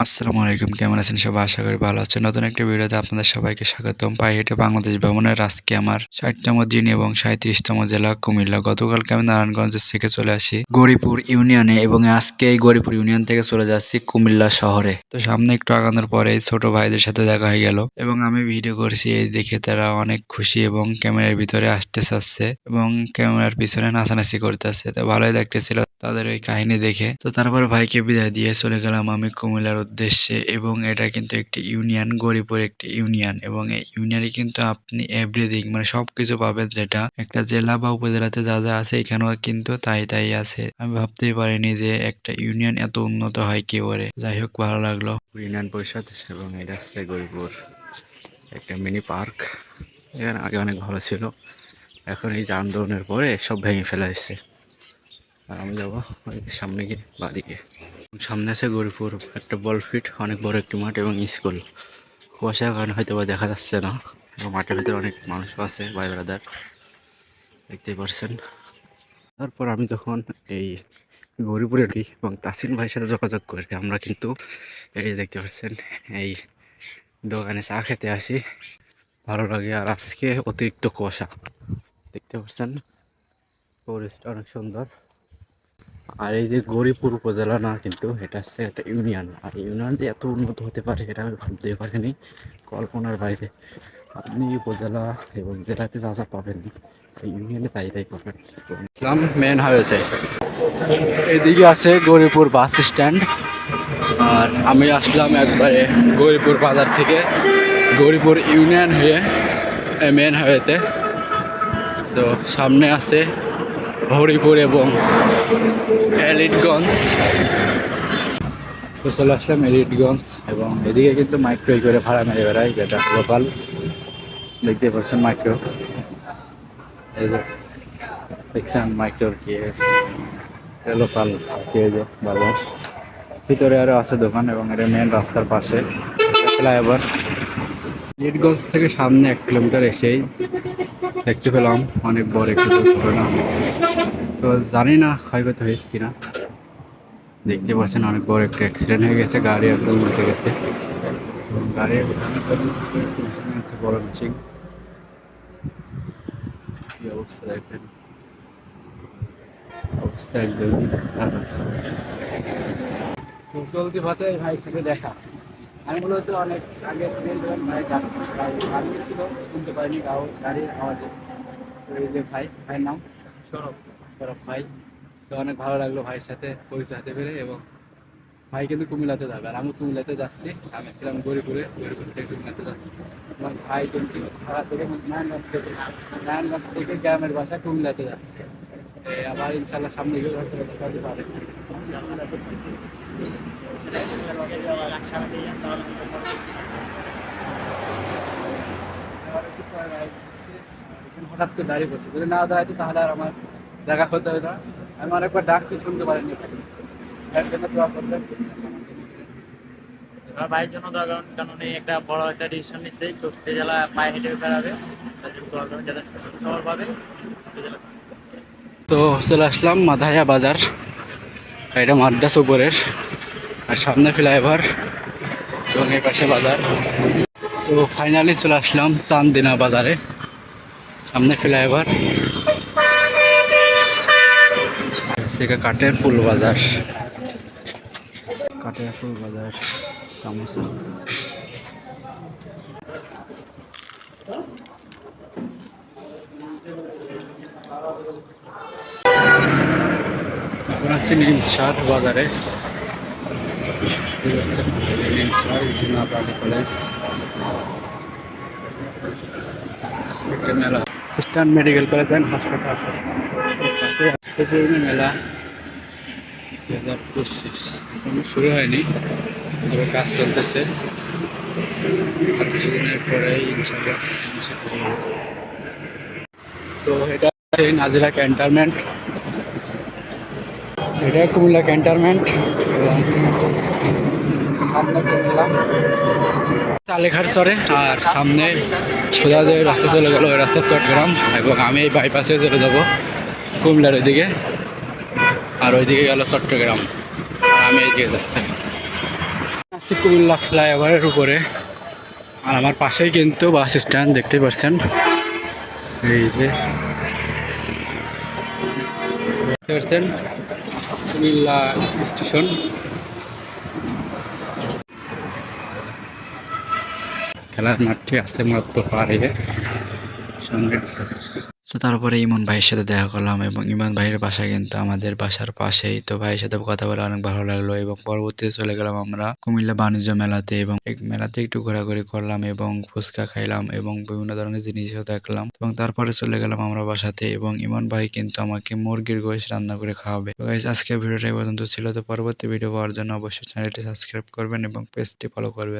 আসসালামু আলাইকুম, কেমন আছেন সবাই? আশা করি ভালো আছেন। নতুন একটা ভিডিওতে আপনাদের সবাইকে স্বাগতম। পায়ে হেঁটে বাংলাদেশ ভ্রমণের আজকে আমার ষাটতম দিন এবং সাঁত্রিশতম জেলা কুমিল্লা। গতকালকে আমি নারায়ণগঞ্জ থেকে চলে আসি গৌরীপুর ইউনিয়নে এবং আজকে এই গৌরীপুর ইউনিয়ন থেকে চলে যাচ্ছি কুমিল্লা শহরে। তো সামনে একটু আগানোর পরে ছোট ভাইদের সাথে দেখা হয়ে গেল এবং আমি ভিডিও করছি, এই দেখে তারা অনেক খুশি এবং ক্যামেরার ভিতরে আসতে চাচ্ছে এবং ক্যামেরার পিছনে নাচানাচি করতেছে। তো ভালোই দেখতেছিল। তাদের ওই কাহিনী দেখে। তো তারপর ভাইকে বিদায় দিয়ে চলে গেলাম আমি কুমিল্লার উদ্দেশ্যে এবং এটা কিন্তু একটি ইউনিয়ন, গরিপুর একটি ইউনিয়ন এবং এই ইউনিয়নে কিন্তু আপনি এভরিথিং মানে সবকিছু পাবেন যেটা। একটা জেলা বা উপজেলাতে যা যা আছে এখানেও কিন্তু তাই তাই আছে। আমি ভাবতেই পারিনি যে একটা ইউনিয়ন এত উন্নত হয় কি করে। যাই হোক, ভালো লাগল। ইউনিয়ন পরিষদ এবং এটা হচ্ছে গরিপুর একটা মিনি পার্ক এখানে আগে অনেক ভালো ছিল। এখন এই যে আন্দোলনের পরে সব ভেঙে ফেলা হয়েছে। আর আমি যাব সামনে গিয়ে বাদিকে। সামনে আছে গরিপুর, একটা বল ফিট, অনেক বড় একটি মাঠ এবং স্কুল। কুয়াশার কারণে হয়তো বা দেখা যাচ্ছে না। এবং মাঠের ভিতরে অনেক মানুষও আছে, ভাই ব্রাদার, দেখতেই পারছেন। তারপর আমি যখন এই গরিপুরে ঢুকি এবং তাসিন ভাইয়ের সাথে যোগাযোগ করি, আমরা কিন্তু এই দেখতে পাচ্ছেন, এই দোকানে চা খেতে আসি। ভালো লাগে আর আজকে অতিরিক্ত কুয়াশা, দেখতে পাচ্ছেন? পরিবেশটা অনেক সুন্দর। আর এই যে গরিপুর উপজেলা না, কিন্তু এটা হচ্ছে একটা ইউনিয়ন আর ইউনিয়ন যে এত উন্নত হতে পারে এটা আমি ভাবতেই পারিনি, কল্পনার বাইরে। আপনি উপজেলা এবং জেলাতে যা যা পাবেন ইউনিয়নে তাই তাই পাবেন। ইসলাম মেন হাইওয়েতে এদিকে আছে গরিপুর বাস স্ট্যান্ড আর আমি আসলাম একবারে গরিপুর বাজার থেকে গরিপুর ইউনিয়ন হয়ে মেন হাইওয়েতে তো সামনে আছে হরিপুর এবং এলিটগঞ্জ। তো চলে আসলাম এলিটগঞ্জ এবং এদিকে কিন্তু মাইক্রো করে ভাড়া মেরে বেড়াই যেটা লোকাল দেখতে পাচ্ছেন মাইক্রো দেখছেন মাইক্রোর কি লোকাল যে বাজার ভিতরে আরও আছে দোকান এবং এটা মেন রাস্তার পাশে ফ্লাইওভার লিটগঞ্জ থেকে সামনে এক কিলোমিটার এসেই দেখতে পেলাম অনেক বড় একটি দুর্ঘটনা। তো জানি না ক্ষয়ক্ষতি হয়েছে কিনা। দেখতে পাচ্ছেন অনেক বড় একটা অ্যাক্সিডেন্ট হয়ে গেছে, গাড়ি একদম উল্টে গেছে। গাড়ি বড় অবস্থা দেখেন? অবস্থা একদম চলতি সাথে দেখা। আমি মূলত অনেক আগে ভাই ডাকছি গাড়ি ছিল শুনতে পারিনি গাও গাড়ির আওয়াজে। তো এই যে ভাই ভাইয়ের নাম? সৌরভ। সৌরভ ভাই। তো অনেক ভালো লাগল ভাইয়ের সাথে পরিচয় হতে পেরে এবং ভাই কিন্তু কুমিল্লাতে যাবে আর আমি কুমিল্লাতে যাচ্ছি। আমি ছিলাম গরিপুরে গরিপুর থেকে কুমিল্লাতে যাচ্ছি। এবং ভাই কিন্তু ভাড়া থেকে নারায়ণগঞ্জ থেকে। নারায়ণগঞ্জ থেকে গ্রামের বাসা কুমিল্লাতে যাচ্ছে। আবার ইনশাল্লাহ সামনে গিয়ে হতে পারে হঠাৎ করে দাঁড়িয়ে পড়ছে যদি না দাঁড়াইতো তাহলে আর আমার দেখা হতে হতো না আমি অনেকবার ডাকছি শুনতে পারিনি এর জন্য ভাইয়ের জন্য একটা বড় একটা নিচ্ছে পায়ে হেঁটে বেড়াবে তার জন্য পাবে তো চলে আসলাম মাধায়া বাজার। এটা মাদ্রাস উপরের। আর সামনে ফ্লাইওভার এবং এই পাশে বাজার। তো ফাইনালি চলে আসলাম চান্দিনা বাজারে। সামনে ফ্লাইওভার সেটা কাঠের ফুল বাজার। কাঠের ফুল বাজার, সামোসা। এখন আছি নিমসার বাজারে। কলেজ মেলা মেডিকেল কলেজ অ্যান্ড হাসপাতাল মেলা দু হাজার পঁচিশ এখনও শুরু হয়নি তবে কাজ চলতেছে আর কিছুদিনের পরেই ইনশাল্লাহ। তো এটা নাজিরা ক্যান্টনমেন্ট এটা কুমিল্লা কুমিল্লা চালেখার চরে আর সামনে সোজা যে রাস্তা চলে গেল, ওই রাস্তা চট্টগ্রাম এবং আমি এই বাইপাসে চলে যাব কুমিল্লার ওইদিকে। আর ওইদিকে গেল চট্টগ্রাম। আমি এইদিকে যাচ্ছি। আছি কুমিল্লা ফ্লাইওভারের উপরে। আর আমার পাশেই কিন্তু বাস স্ট্যান্ড, দেখতে পাচ্ছেন? এই যে। দেখতে পাচ্ছেন? কুমিল্লা স্টেশন। খেলার মাঠটি আছে মাত্র পারে সঙ্গে তো তারপরে ইমন ভাইয়ের সাথে দেখা করলাম এবং ইমন ভাইয়ের বাসা কিন্তু আমাদের বাসার পাশেই। তো ভাইয়ের সাথে কথা বলে অনেক ভালো লাগল এবং পরবর্তীতে চলে গেলাম আমরা কুমিল্লা বাণিজ্য মেলাতে এবং এই মেলাতে একটু ঘোরাঘুরি করলাম এবং ফুচকা খাইলাম এবং বিভিন্ন ধরনের জিনিসও দেখলাম। এবং তারপরে চলে গেলাম আমরা বাসাতে এবং ইমন ভাই কিন্তু আমাকে মুরগির গোশ রান্না করে খাওয়াবে। তো আজকে ভিডিওটা পর্যন্ত ছিল। তো পরবর্তী ভিডিও পাওয়ার জন্য অবশ্যই চ্যানেলটি সাবস্ক্রাইব করবেন এবং পেজটি ফলো করবেন।